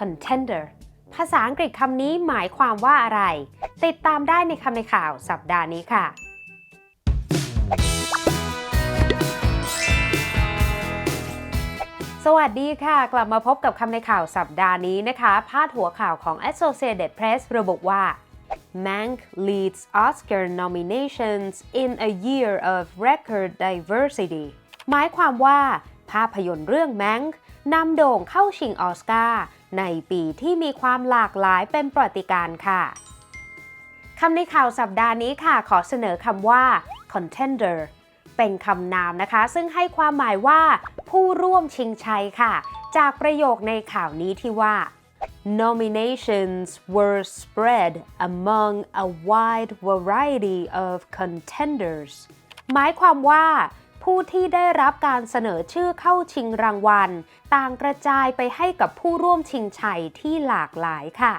contender ภาษาอังกฤษคำนี้หมายความว่าอะไร ติดตามได้ในคำในข่าวสัปดาห์นี้ค่ะ สวัสดีค่ะ กลับมาพบกับคำในข่าวสัปดาห์นี้นะคะ พาดหัวข่าวของ Associated Press ระบุว่า Mank leads Oscar nominations in a year of record diversity หมายความว่า ภาพยนตร์เรื่อง Mank นำโด่งเข้าชิงออสการ์ในปีที่มีความหลากหลายเป็นประวัติการค่ะคำในข่าวสัปดาห์นี้ค่ะ ขอเสนอคำว่า contender เป็นคำนามนะคะ ซึ่งให้ความหมายว่า ผู้ร่วมชิงชัยค่ะ จากประโยคในข่าวนี้ที่ว่า nominations were spread among a wide variety of contenders หมายความว่า ผู้ที่ได้รับการเสนอชื่อเข้าชิงรางวัล ต่างกระจายไปให้กับผู้ร่วมชิงชัยที่หลากหลายค่ะ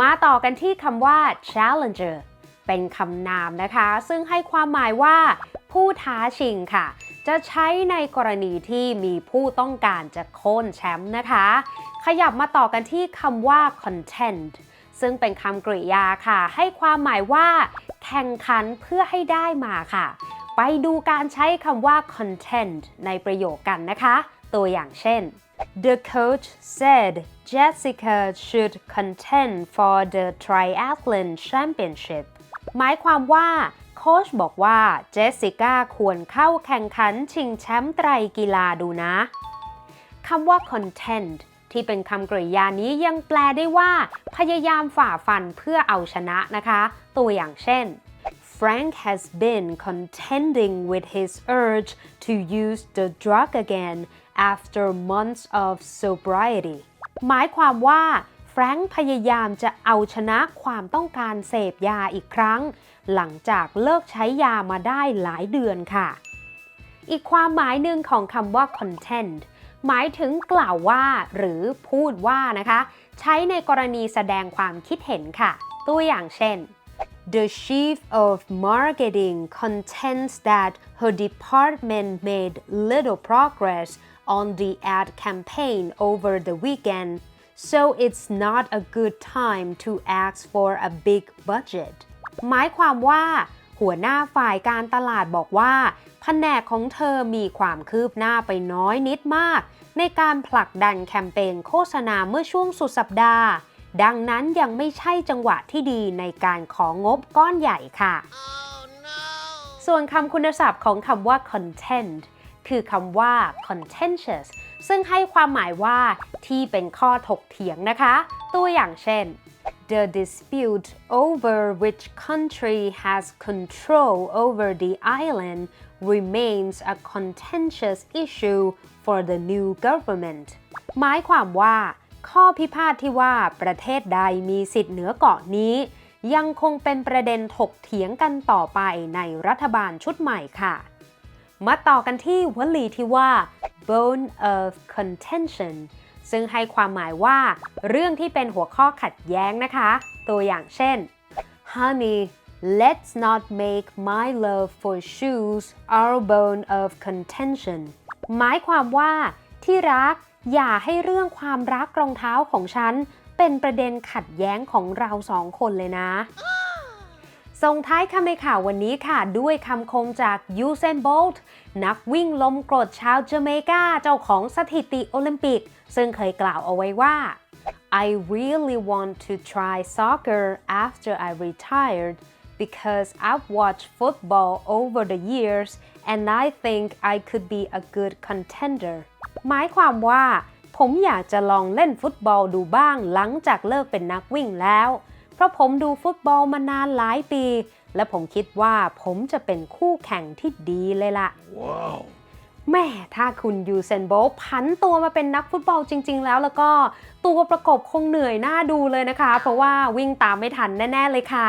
มาต่อกันที่คำว่า challenger เป็นคำนามนะคะ ซึ่งให้ความหมายว่า ผู้ท้าชิงค่ะ จะใช้ในกรณีที่มีผู้ต้องการจะโค่นแชมป์นะคะ ขยับมาต่อกันที่คำว่า contend ซึ่งเป็นคำกริยาค่ะ ให้ความหมายว่า แข่งขันเพื่อให้ได้มาค่ะ ไปดูการใช้คำว่า contend ในประโยคกันนะคะ ตัวอย่างเช่น The coach said Jessica should contend for the triathlon championship หมายความว่าโค้ชบอกว่าเจสสิก้าควรเข้าแข่งขันชิงแชมป์ไตรกีฬาดูนะคำว่า contend ที่เป็นคำกริยานี้ยังแปลได้ว่า พยายามฝ่าฟันเพื่อเอาชนะนะคะ ตัวอย่างเช่น Frank has been contending with his urge to use the drug again after months of sobriety หมายความว่าแฟรงค์พยายามจะเอาชนะความต้องการเสพยาอีกครั้ง หลังจากเลิกใช้ยามาได้หลายเดือนค่ะ อีกความหมายหนึ่งของคำว่า contend หมายถึงกล่าวว่าหรือพูดว่านะคะ ใช้ในกรณีแสดงความคิดเห็นค่ะ ตัวอย่างเช่น The chief of marketing contends that her department made little progress on the ad campaign over the weekend so it's not a good time to ask for a big budget หมายความว่า หัวหน้าฝ่ายการตลาดบอกว่าแผนกของเธอมีความคืบหน้าไปน้อยนิดมาก ในการผลักดันแคมเปญโฆษณาเมื่อช่วงสุดสัปดาห์ ดังนั้นยังไม่ใช่จังหวะที่ดีในการของงบก้อนใหญ่ค่ะส่วนคำคุณศัพท์ของคำว่า content คือคำว่า contentious ซึ่งให้ความหมายว่าที่เป็นข้อถกเถียงนะคะ ตัวอย่างเช่น The dispute over which country has control over the island remains a contentious issue for the new government หมายความว่า ข้อพิพาทที่ว่าประเทศใดมีสิทธิ์เหนือเกาะนี้ ยังคงเป็นประเด็นถกเถียงกันต่อไปในรัฐบาลชุดใหม่ค่ะ มาต่อกันที่วลีที่ว่า bone of contention ซึ่งให้ความหมายว่าเรื่องที่เป็นหัวข้อขัดแย้งนะคะ ตัวอย่างเช่น Honey let's not make my love for shoes our bone of contention หมายความว่าที่รัก อย่าให้เรื่องความรักรองเท้าของฉัน เป็นประเด็นขัดแย้งของเราสองคนเลยนะส่งท้ายคำในข่าววันนี้ค่ะ ด้วยคำคมจากยูเซนโบลต์นักวิ่งลมกรดชาวเจเมกาเจ้าของสถิติโอลิมปิก ซึ่งเคยกล่าวเอาไว้ว่า I really want to try soccer after I retired because I've watched football over the years and I think I could be a good contender หมายความว่า ผมอยากจะลองเล่นฟุตบอลดูบ้างหลังจากเลิกเป็นนักวิ่งแล้ว เพราะผมดูฟุตบอลมานานหลายปี และผมคิดว่าผมจะเป็นคู่แข่งที่ดีเลยล่ะ Wow. แม่ถ้าคุณยูเซนโบลต์ผันตัวมาเป็นนักฟุตบอลจริง ๆ แล้วแล้วก็ตัวประกบคงเหนื่อยหน้าดูเลยนะคะ เพราะว่าวิ่งตามไม่ทันแน่ ๆ เลยค่ะ